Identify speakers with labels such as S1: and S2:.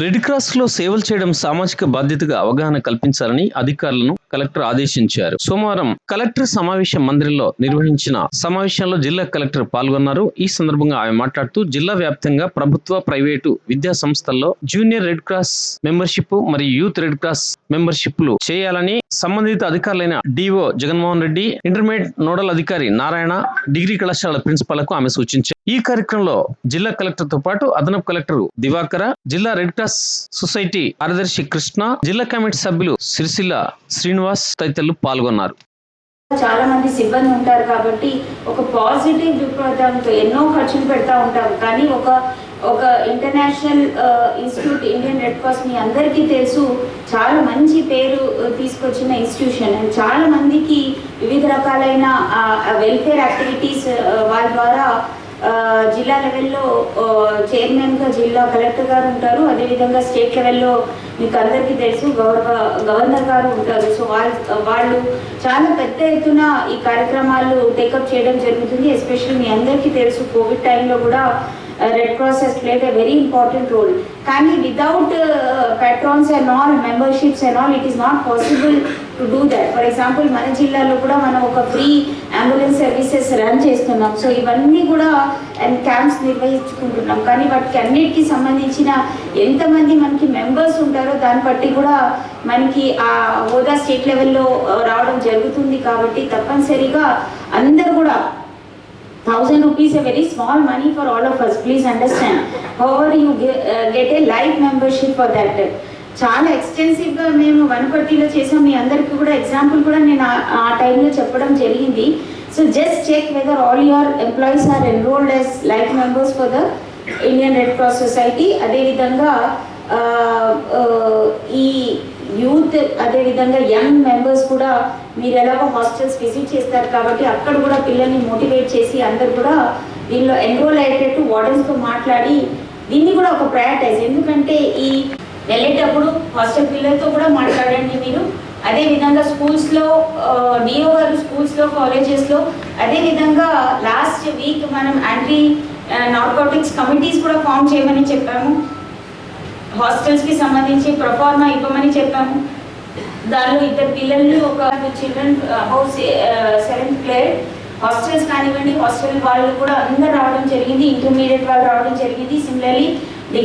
S1: Red క్రాస్లో సేవలు చేయడం సామాజిక బాధ్యతగా అవగాహన కల్పించాలని అధికారులను కలెక్టర్ ఆదేశించారు. సోమవారం కలెక్టర్ సమావేశ మందిరంలో నిర్వహించిన సమావేశంలో జిల్లా కలెక్టర్ పాల్గొన్నారు. ఈ సందర్భంగా ఆమె మాట్లాడుతూ జిల్లా వ్యాప్తంగా ప్రభుత్వ ప్రైవేటు విద్యా సంస్థల్లో జూనియర్ రెడ్ క్రాస్ మెంబర్షిప్ మరియు యూత్ రెడ్ క్రాస్ మెంబర్షిప్లు చేయాలని సంబంధిత అధికారులైన DO Jaganmohan Reddy intermediate nodal అధికారి నారాయణ డిగ్రీ కళాశాల ప్రిన్సిపాల్కు ఆమె సూచించారు. ఈ కార్యక్రమంలో జిల్లా కలెక్టర్తో పాటు అదనపు కలెక్టర్ దివాకర జిల్లా రెడ్ క్రాస్ సొసైటీ కార్యదర్శి కృష్ణ జిల్లా కమిటీ సభ్యులు సిరిసిల్ల శ్రీనివాస్ తదితరులు పాల్గొన్నారు.
S2: చాలా మంది సిబ్బంది ఉంటారు కాబట్టి ఒక పాజిటివ్ దృక్పథంతో ఎన్నో ఖర్చులు పెడతా ఉంటాం కానీ ఒక ఒక international institute Indian red cross మీ అందరికీ తెలుసు చాలా మంచి పేరు తీసుకొచ్చిన ఇన్స్టిట్యూషన్. అండ్ చాలా మందికి వివిధ రకాలైన వెల్ఫేర్ యాక్టివిటీస్ వాళ్ళ ద్వారా జిల్లా లెవెల్లో చైర్మన్గా జిల్లా కలెక్టర్ గారు ఉంటారు. అదేవిధంగా స్టేట్ లెవెల్లో మీకు అందరికీ తెలుసు గౌరవ గవర్నర్ గారు ఉంటారు. సో వాళ్ళు వాళ్ళు చాలా పెద్ద ఎత్తున ఈ కార్యక్రమాలు టేకప్ చేయడం జరుగుతుంది. ఎస్పెషల్లీ మీ అందరికీ తెలుసు కోవిడ్ టైంలో కూడా red cross has played a very important role. కానీ without patrons and all memberships and all it is not possible to do that. For example మన జిల్లాలో కూడా మనం ఒక ఫ్రీ రన్ చేస్తున్నాం. సో ఇవన్నీ కూడా అండ్ క్యాంప్స్ నిర్వహించుకుంటున్నాం. కానీ వాటికి అన్నిటికీ సంబంధించిన ఎంతమంది మనకి మెంబర్స్ ఉంటారో దాన్ని బట్టి కూడా మనకి ఆ హోదా స్టేట్ లెవెల్లో రావడం జరుగుతుంది కాబట్టి తప్పనిసరిగా అందరు కూడా thousand rupees a very small money for all of us please understand however you get a life membership for that చాలా ఎక్స్టెన్సివ్గా మేము వనపర్తిలో చేసాం. మీ అందరికీ కూడా ఎగ్జాంపుల్ కూడా నేను ఆ టైంలో చెప్పడం జరిగింది. So just check whether all your employees are enrolled as life members for the Indian red cross society అదేవిధంగా ఈ యూత్ అదేవిధంగా యంగ్ మెంబర్స్ కూడా మీరు ఎలాగో హాస్టల్స్ విజిట్ చేస్తారు కాబట్టి అక్కడ కూడా పిల్లల్ని మోటివేట్ చేసి అందరు కూడా దీనిలో ఎన్రోల్ అయ్యేటట్టు వార్డెన్స్తో మాట్లాడి దీన్ని కూడా ఒక ప్రయారిటైజ్ ఎందుకంటే ఈ వెళ్ళేటప్పుడు హాస్టల్ పిల్లలతో కూడా మాట్లాడండి మీరు. అదే విధంగా స్కూల్స్లో డిఓ గారు స్కూల్స్లో కాలేజెస్లో అదే విధంగా లాస్ట్ వీక్ మనం యాంటీ నార్కోటిక్స్ కమిటీస్ కూడా ఫామ్ చేయమని చెప్పాము. హాస్టల్స్కి సంబంధించి ప్రొఫార్మా ఇవ్వమని చెప్పాము. దానిలో ఇద్దరు పిల్లల్ని ఒక children house seventh player hostels కానివ్వండి హాస్టల్ వాళ్ళు కూడా అందరు రావడం జరిగింది ఇంటర్మీడియట్ వాళ్ళు రావడం జరిగింది. సిమిలర్లీ